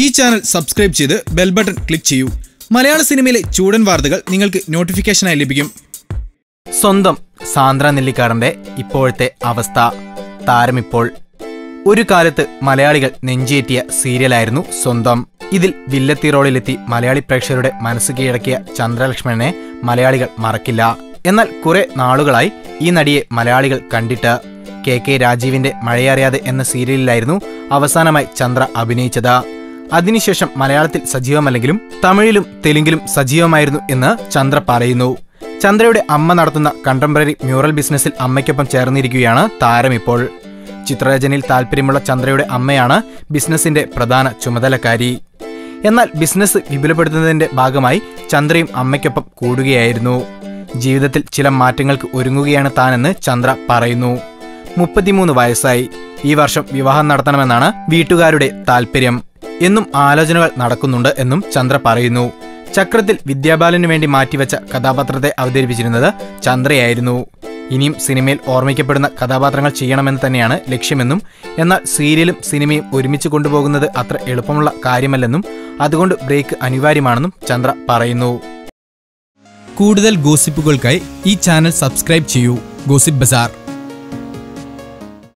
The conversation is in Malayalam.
ഈ ചാനൽ സബ്സ്ക്രൈബ് ചെയ്ത് ബെൽ ബട്ടൺ ക്ലിക്ക് ചെയ്യൂ. മലയാള സിനിമയിലെ ചൂടൻ വാർത്തകൾ നിങ്ങൾക്ക് നോട്ടിഫിക്കേഷനായി ലഭിക്കും. സ്വന്തം സാന്ദ്ര നെല്ലിക്കാടന്റെ ഇപ്പോഴത്തെ അവസ്ഥ. താരമിപ്പോൾ ഒരു കാലത്ത് മലയാളികൾ നെഞ്ചേറ്റിയ സീരിയലായിരുന്നു സ്വന്തം. ഇതിൽ വില്ലത്തി റോളിലെത്തി മലയാളി പ്രേക്ഷകരുടെ മനസ്സ് കീഴടക്കിയ ചന്ദ്രലക്ഷ്മണനെ മലയാളികൾ മറക്കില്ല. എന്നാൽ കുറെ നാളുകളായി ഈ നടിയെ മലയാളികൾ കണ്ടിട്ട് കെ കെ രാജീവിന്റെ മഴയറിയാതെ എന്ന സീരിയലിലായിരുന്നു അവസാനമായി ചന്ദ്ര അഭിനയിച്ചത്. അതിനുശേഷം മലയാളത്തിൽ സജീവമല്ലെങ്കിലും തമിഴിലും തെലുങ്കിലും സജീവമായിരുന്നു എന്ന് ചന്ദ്ര പറയുന്നു. ചന്ദ്രയുടെ അമ്മ നടത്തുന്ന കണ്ടംപററി മ്യൂറൽ ബിസിനസ്സിൽ അമ്മയ്ക്കൊപ്പം ചേർന്നിരിക്കുകയാണ് താരം ഇപ്പോൾ. ചിത്രരചനയിൽ താല്പര്യമുള്ള ചന്ദ്രയുടെ അമ്മയാണ് ബിസിനസിന്റെ പ്രധാന ചുമതലക്കാരി. എന്നാൽ ബിസിനസ് വിപുലപ്പെടുത്തുന്നതിന്റെ ഭാഗമായി ചന്ദ്രയും അമ്മയ്ക്കൊപ്പം കൂടുകയായിരുന്നു. ജീവിതത്തിൽ ചില മാറ്റങ്ങൾക്ക് ഒരുങ്ങുകയാണ് താനെന്ന് ചന്ദ്ര പറയുന്നു. മുപ്പത്തിമൂന്ന് വയസ്സായി. ഈ വർഷം വിവാഹം നടത്തണമെന്നാണ് വീട്ടുകാരുടെ താല്പര്യം. എന്നും ആലോചനകൾ നടക്കുന്നുണ്ട് എന്നും ചന്ദ്ര പറയുന്നു. ചക്രത്തിൽ വിദ്യാബാലനു വേണ്ടി മാറ്റിവെച്ച കഥാപാത്രത്തെ അവതരിപ്പിച്ചിരുന്നത് ചന്ദ്രയായിരുന്നു. ഇനിയും സിനിമയിൽ ഓർമ്മിക്കപ്പെടുന്ന കഥാപാത്രങ്ങൾ ചെയ്യണമെന്ന് തന്നെയാണ് ലക്ഷ്യമെന്നും എന്നാൽ സീരിയലും സിനിമയും ഒരുമിച്ച് കൊണ്ടുപോകുന്നത് അത്ര എളുപ്പമുള്ള കാര്യമല്ലെന്നും അതുകൊണ്ട് ബ്രേക്ക് അനിവാര്യമാണെന്നും ചന്ദ്ര പറയുന്നു. കൂടുതൽ ഗോസിപ്പുകൾക്കായി ഈ ചാനൽ സബ്സ്ക്രൈബ് ചെയ്യൂ. Gossip bazaar.